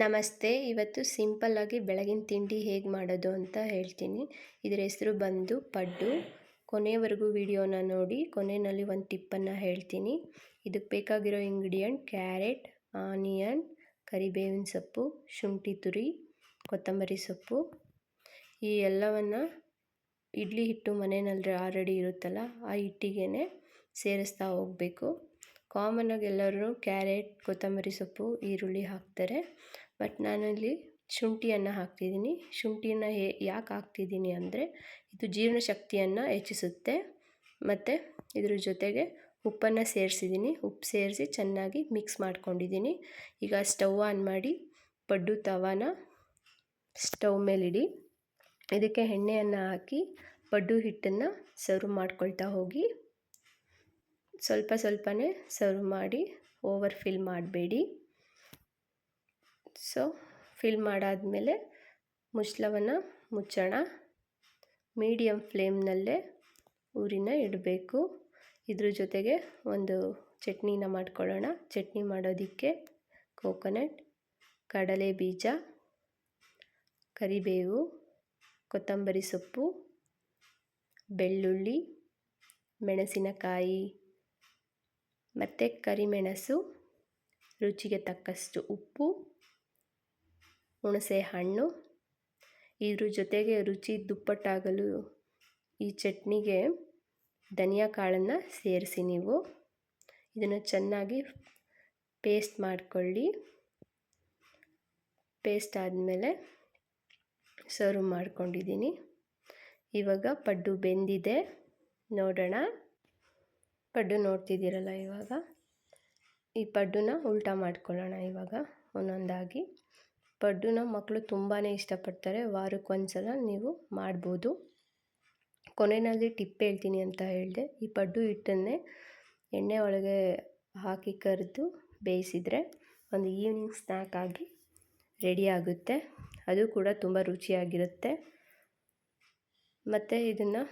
ನಮಸ್ತೆ, ಇವತ್ತು ಸಿಂಪಲ್ಲಾಗಿ ಬೆಳಗಿನ ತಿಂಡಿ ಹೇಗೆ ಮಾಡೋದು ಅಂತ ಹೇಳ್ತೀನಿ. ಇದರ ಹೆಸರು ಬಂದು ಪಡ್ಡು. ಕೊನೆಯವರೆಗೂ ವಿಡಿಯೋನ ನೋಡಿ, ಕೊನೆಯಲ್ಲಿ ಒಂದು ಟಿಪ್ಪನ್ನು ಹೇಳ್ತೀನಿ. ಇದಕ್ಕೆ ಬೇಕಾಗಿರೋ ಇಂಗ್ರೀಡಿಯೆಂಟ್ ಕ್ಯಾರೆಟ್, ಆನಿಯನ್, ಕರಿಬೇವಿನ ಸೊಪ್ಪು, ಶುಂಠಿ ತುರಿ, ಕೊತ್ತಂಬರಿ ಸೊಪ್ಪು. ಈ ಎಲ್ಲವನ್ನು ಇಡ್ಲಿ ಹಿಟ್ಟು ಮನೆಯಲ್ಲಿ ಆಲ್ರೆಡಿ ಇರುತ್ತಲ್ಲ, ಆ ಹಿಟ್ಟಿಗೆ ಸೇರಿಸ್ತಾ ಹೋಗಬೇಕು. ಕಾಮನಾಗಿ ಎಲ್ಲರೂ ಕ್ಯಾರೆಟ್, ಕೊತ್ತಂಬರಿ ಸೊಪ್ಪು, ಈರುಳ್ಳಿ ಹಾಕ್ತಾರೆ. ಬಟ್ ನಾನಲ್ಲಿ ಶುಂಠಿಯನ್ನು ಹಾಕ್ತಿದ್ದೀನಿ. ಶುಂಠಿಯನ್ನು ಹೇ, ಯಾಕೆ ಹಾಕ್ತಿದ್ದೀನಿ ಅಂದರೆ ಇದು ಜೀರ್ಣಶಕ್ತಿಯನ್ನು ಹೆಚ್ಚಿಸುತ್ತೆ. ಮತ್ತು ಇದ್ರ ಜೊತೆಗೆ ಉಪ್ಪನ್ನು ಸೇರಿಸಿದ್ದೀನಿ. ಉಪ್ಪು ಸೇರಿಸಿ ಚೆನ್ನಾಗಿ ಮಿಕ್ಸ್ ಮಾಡ್ಕೊಂಡಿದ್ದೀನಿ. ಈಗ ಸ್ಟವ್ ಆನ್ ಮಾಡಿ ಪಡ್ಡು ತವಾನ ಸ್ಟವ್ ಮೇಲಿಡಿ. ಇದಕ್ಕೆ ಎಣ್ಣೆಯನ್ನು ಹಾಕಿ ಪಡ್ಡು ಹಿಟ್ಟನ್ನು ಸರ್ವ್ ಮಾಡ್ಕೊಳ್ತಾ ಹೋಗಿ. ಸ್ವಲ್ಪ ಸ್ವಲ್ಪನೇ ಸರ್ವ್ ಮಾಡಿ ಓವರ್ ಫಿಲ್ ಮಾಡಬೇಡಿ. ಸೊ ಫಿಲ್ ಮಾಡಾದಮೇಲೆ ಮುಚ್ಚಳವನ್ನು ಮುಚ್ಚೋಣ. ಮೀಡಿಯಮ್ ಫ್ಲೇಮ್ನಲ್ಲೇ ಊರಿನ ಇಡಬೇಕು. ಇದ್ರ ಜೊತೆಗೆ ಒಂದು ಚಟ್ನಿನ ಮಾಡ್ಕೊಳ್ಳೋಣ. ಚಟ್ನಿ ಮಾಡೋದಕ್ಕೆ ಕೋಕೋನಟ್ ಕಡಲೆ ಬೀಜ, ಕರಿಬೇವು, ಕೊತ್ತಂಬರಿ ಸೊಪ್ಪು, ಬೆಳ್ಳುಳ್ಳಿ, ಮೆಣಸಿನಕಾಯಿ. ಮತ್ತು ಕರಿಮೆಣಸು, ರುಚಿಗೆ ತಕ್ಕಷ್ಟು ಉಪ್ಪು, ಹುಣಸೆ ಹಣ್ಣು. ಇದ್ರ ಜೊತೆಗೆ ರುಚಿ ದುಪ್ಪಟ್ಟಾಗಲು ಈ ಚಟ್ನಿಗೆ ಧನಿಯಾ ಕಾಳನ್ನು ಸೇರಿಸಿ ನೀವು. ಇದನ್ನು ಚೆನ್ನಾಗಿ ಪೇಸ್ಟ್ ಮಾಡಿಕೊಳ್ಳಿ. ಪೇಸ್ಟ್ ಆದಮೇಲೆ ಸರ್ವ್ ಮಾಡ್ಕೊಂಡಿದ್ದೀನಿ. ಇವಾಗ ಪಡ್ಡು ಬೆಂದಿದೆ. ನೋಡೋಣ. ಪಡ್ಡು ನೋಡ್ತಿದ್ದೀರಲ್ಲ ಇವಾಗ? ಈ ಪಡ್ಡುನ ಉಲ್ಟಾ ಮಾಡ್ಕೊಳ್ಳೋಣ ಇವಾಗ ಒಂದೊಂದಾಗಿ. ಪಡ್ಡುನ ಮಕ್ಕಳು ತುಂಬಾ ಇಷ್ಟಪಡ್ತಾರೆ. ವಾರಕ್ಕೆ ಒಂದು ಸಲ ನೀವು ಮಾಡ್ಬೋದು. ಕೊನೆಯಲ್ಲಿ ಟಿಪ್ ಹೇಳ್ತೀನಿ ಅಂತ ಹೇಳಿದೆ. ಈ ಪಡ್ಡು ಹಿಟ್ಟನ್ನೇ ಎಣ್ಣೆ ಒಳಗೆ ಹಾಕಿ ಕರೆದು ಬೇಯಿಸಿದರೆ ಒಂದು ಈವ್ನಿಂಗ್ ಸ್ನ್ಯಾಕ್ ಆಗಿ ರೆಡಿ ಆಗುತ್ತೆ. ಅದು ಕೂಡ ತುಂಬ ರುಚಿಯಾಗಿರುತ್ತೆ. ಮತ್ತು ಇದನ್ನು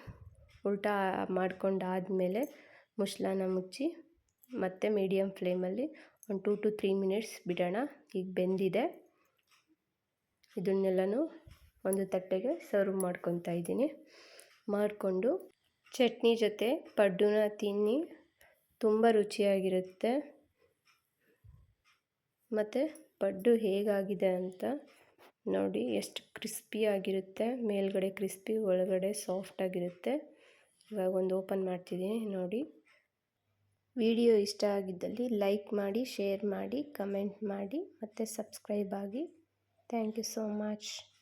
ಉಲ್ಟಾ ಮಾಡ್ಕೊಂಡಾದಮೇಲೆ ಮುಚ್ಚಳನ ಮುಚ್ಚಿ ಮತ್ತೆ ಮೀಡಿಯಮ್ ಫ್ಲೇಮಲ್ಲಿ ಒಂದು ಟೂ ಟು ತ್ರೀ ಮಿನಿಟ್ಸ್ ಬಿಡೋಣ. ಈಗ ಬೆಂದಿದೆ. ಇದನ್ನೆಲ್ಲನೂ ಒಂದು ತಟ್ಟೆಗೆ ಸರ್ವ್ ಮಾಡ್ಕೊತಾ ಇದ್ದೀನಿ. ಮಾಡಿಕೊಂಡು ಚಟ್ನಿ ಜೊತೆ ಪಡ್ಡುನ ತಿನ್ನಿ. ತುಂಬ ರುಚಿಯಾಗಿರುತ್ತೆ. ಮತ್ತು ಪಡ್ಡು ಹೇಗಾಗಿದೆ ಅಂತ ನೋಡಿ ಎಷ್ಟು ಕ್ರಿಸ್ಪಿಯಾಗಿರುತ್ತೆ ಮೇಲ್ಗಡೆ ಕ್ರಿಸ್ಪಿ ಒಳಗಡೆ ಸಾಫ್ಟಾಗಿರುತ್ತೆ ಇವಾಗ ಒಂದು ಓಪನ್ ಮಾಡ್ತಿದ್ದೀನಿ ನೋಡಿ. ವಿಡಿಯೋ ಇಷ್ಟ ಆಗಿದ್ದಲ್ಲಿ ಲೈಕ್ ಮಾಡಿ, ಶೇರ್ ಮಾಡಿ, ಕಮೆಂಟ್ ಮಾಡಿ ಮತ್ತು ಸಬ್ಸ್ಕ್ರೈಬ್ ಆಗಿ ಥ್ಯಾಂಕ್ ಯು ಸೋ much.